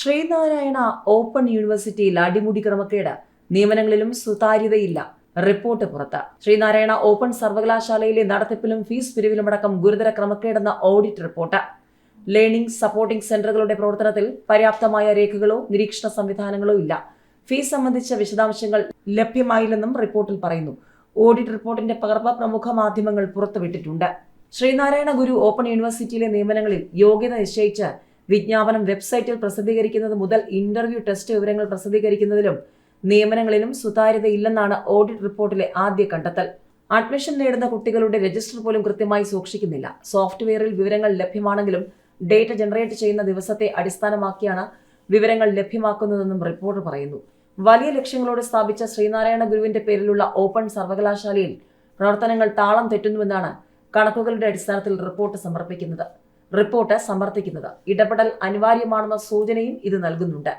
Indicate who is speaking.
Speaker 1: Sreenarayana open യൂണിവേഴ്സിറ്റിയിൽ അടിമുടി ക്രമക്കേട്. നിയമനങ്ങളിലും സുതാര്യതയില്ല. റിപ്പോർട്ട് പുറത്ത്. ശ്രീനാരായണ ഓപ്പൺ സർവകലാശാലയിലെ നടത്തിപ്പിലും ഫീസ് പിരിവിലുമടക്കം ഗുരുതര ക്രമക്കേടെന്ന ഓഡിറ്റ് റിപ്പോർട്ട്. ലേണിംഗ് സപ്പോർട്ടിംഗ് സെന്ററുകളുടെ പ്രവർത്തനത്തിൽ പര്യാപ്തമായ രേഖകളോ നിരീക്ഷണ സംവിധാനങ്ങളോ ഇല്ല. ഫീസ് സംബന്ധിച്ച വിശദാംശങ്ങൾ ലഭ്യമായില്ലെന്നും റിപ്പോർട്ടിൽ പറയുന്നു. ഓഡിറ്റ് റിപ്പോർട്ടിന്റെ പകർപ്പ് പ്രമുഖ മാധ്യമങ്ങൾ പുറത്തുവിട്ടിട്ടുണ്ട്. ശ്രീനാരായണ ഗുരു ഓപ്പൺ യൂണിവേഴ്സിറ്റിയിലെ നിയമനങ്ങളിൽ യോഗ്യത നിശ്ചയിച്ച് വിജ്ഞാപനം വെബ്സൈറ്റിൽ പ്രസിദ്ധീകരിക്കുന്നത് മുതൽ ഇന്റർവ്യൂ ടെസ്റ്റ് വിവരങ്ങൾ പ്രസിദ്ധീകരിക്കുന്നതിലും നിയമനങ്ങളിലും സുതാര്യതയില്ലെന്നാണ് ഓഡിറ്റ് റിപ്പോർട്ടിലെ ആദ്യ കണ്ടെത്തൽ. അഡ്മിഷൻ നേടുന്ന കുട്ടികളുടെ രജിസ്റ്റർ പോലും കൃത്യമായി സൂക്ഷിക്കുന്നില്ല. സോഫ്റ്റ്വെയറിൽ വിവരങ്ങൾ ലഭ്യമാണെങ്കിലും ഡേറ്റ ജനറേറ്റ് ചെയ്യുന്ന ദിവസത്തെ അടിസ്ഥാനമാക്കിയാണ് വിവരങ്ങൾ ലഭ്യമാക്കുന്നതെന്നും റിപ്പോർട്ട് പറയുന്നു. വലിയ ലക്ഷ്യങ്ങളോട് സ്ഥാപിച്ച ശ്രീനാരായണ ഗുരുവിന്റെ പേരിലുള്ള ഓപ്പൺ സർവകലാശാലയിൽ പ്രവർത്തനങ്ങൾ താളം തെറ്റുന്നുവെന്നാണ് കണക്കുകളുടെ അടിസ്ഥാനത്തിൽ റിപ്പോർട്ട് സമർപ്പിക്കുന്നത്. റിപ്പോർട്ട് സമർത്ഥിക്കുന്നത് ഇടപെടൽ അനിവാര്യമാണെന്ന സൂചനയും ഇത് നൽകുന്നുണ്ട്.